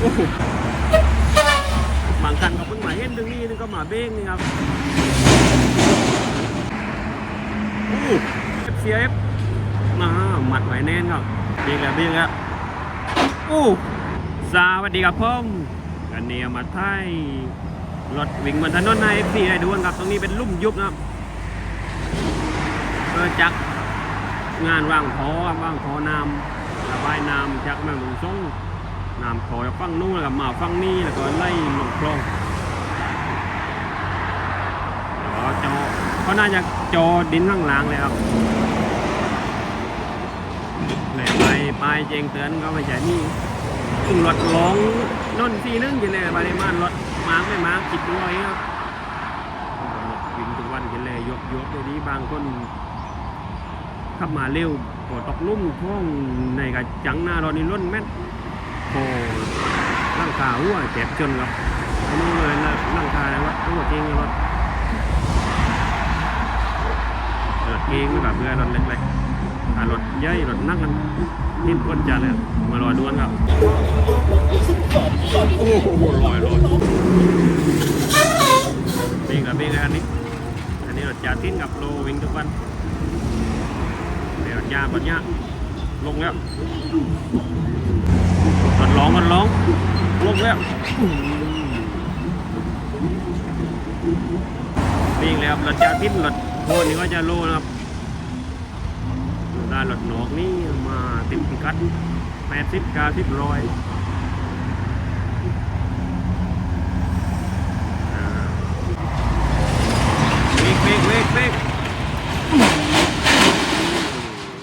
หบางคันก็เพิ่งมาเห็นตรงนี้นึงก็มาเบ้งนี่ครับโอ้เอฟซีเอฟมาหมัดไหวแน่นครับเบียงแล้วเบียงแล้วโอ้สวัสดีครับผมกันเนี่ยมาไทยรถวิ่งบนถนนในเอฟซีได้ดูกันครับ ตรงนี้เป็นลุ่มยุบนะครับเกิดจากงานว่างพอว่างพอน้ำระบายน้ำจากแม่หลวงสง น้ำคอยฟังนู้นแล้วก็มาฟังนี้แล้วก็ไล่ลงคลองแล้วก็จอเขาน่าจะจอดินข้างล่างเลยครับแหล่ไปไปลายแจงเตือนก็ไม่ใช่นี่ถึงรถลองนนทีนึงกินเลยปริมาณรถมาร์กไม่มาร์กจิตด้วยครับวิ่งทุกวันกินเลยยกยกตัวนี้บางคนขับมาเร็วพอตกลุ่มท้องในกระจังหน้ารถนี่ล้นแม่ นโอ้ร่างกายหัวนเจ็บจนครับอันนี้เลยนะร่างกายว่าหัวเก่งเลยว่ารถเก่งแบบเพื่อรถเล็กๆถ้ารถใหญ่รถนักกันนิ่มพ้นจัดเลยมารอด้วนครับ โอ้โหลอยลอยนี่กับนี่กับอันนี้ อันนี้รถจ่าทิ้นกับโลวิ่งทุกวันเดี๋ยวรถยาปัญญาลงแล้ว มันร้องมันร้องลงแล้วนี่เลยครับรถจะทิ้นรถโคนนี่ก็จะโลนะครับได้รถหนอกนี่มาติดพิกัดแปดสิบกาสิบร้อยเบรกเบรกเบรกเบรก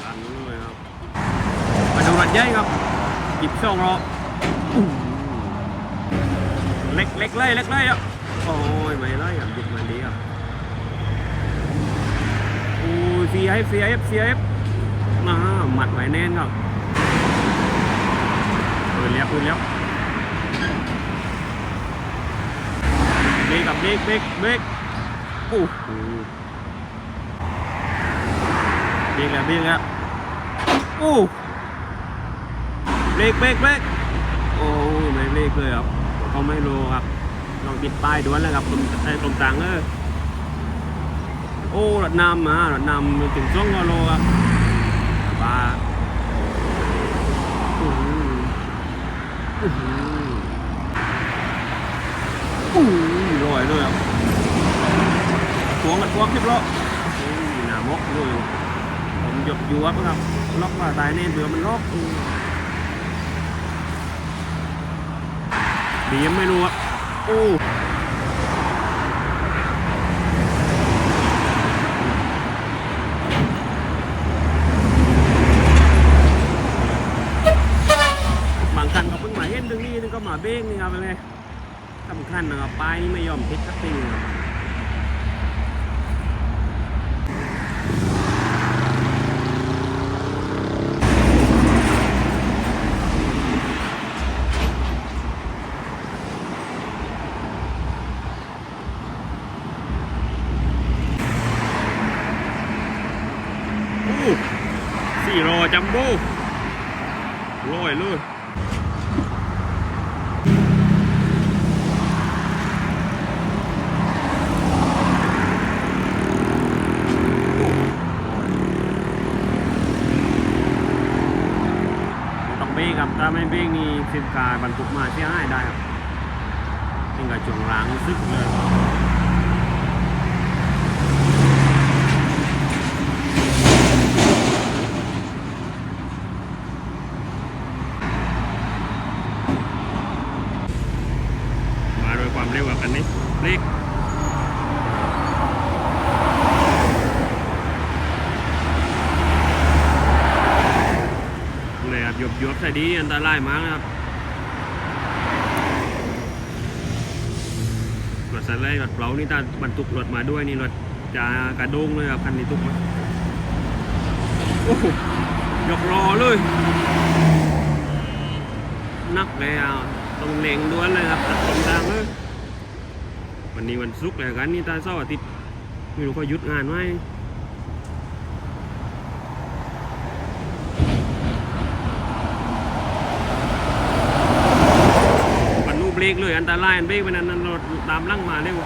ลันเลยครับมาดูรถใหญ่ครับ จิบสองรอเล็กเล็กไล่เล็กไล่อะโอ้ยไม่ไล่อะหยุดมาดีอะโอ้ยเสียเอฟเสียเสียมาหมัดไหวแน่นครับเปิดแล้วเปิดแล้วเบรกกับเบรกเบรกเบรกโอ้โหเบรกแล้วเบรกแล้วโอ้ เบรกเบรกเบรกโอ้ยไม่เบรกเลยครับเขาไม่รู้ครับลองติดป้ายด่วนแล้วครับตรงไอ้ตรงต่างเออโอ้รถนำมารถนำถึงช่วงโลครับบ้าอื้อหืออื้อหืออู้ลอยเลยครับทวงกันทวงคลิปล้อโอ้ยหนามกเลยผมหยบอยู่ครับล็อกว่าตายแน่เบื่อมันล็อก อือดียังไม่รู้อะโอ้บางคันก็เพิ่งมาเห็นตรงนี้นึงก็มาเบ้งนี่ครับเลยสำคัญนะครับไปนี่ไม่ยอมติดสักที สี่โลจัมโบ้ลอยเลยต้องเบรกครับถ้าไม่เบรกนี่สินค้าบรรทุกมาเสียหายได้ครับนี่ก็จงล้างซึกเลย มาโดยความเร็วกับคันนี้เล็กเลยครับหยบยบใส่ดีอันตรายมากนะครับรถสไลด์รถเปล่านี่ถ้าบรรทุกรถมาด้วยนี่รถจะกระโดงเลยครับคันนี้ทุกมาโอ้โหยกรอเลยนักเลยอะต้องเลงด้วนเลยครับตัดตรงทางเลยวันนี้วันศุกร์เลยกันนี่ตาเสาร์อาทิตย์ไม่รู้เขาหยุดงานไหม รกเลยอันตรายอันเบรกไปนั้นนั้นรถตามลังมาเร็ว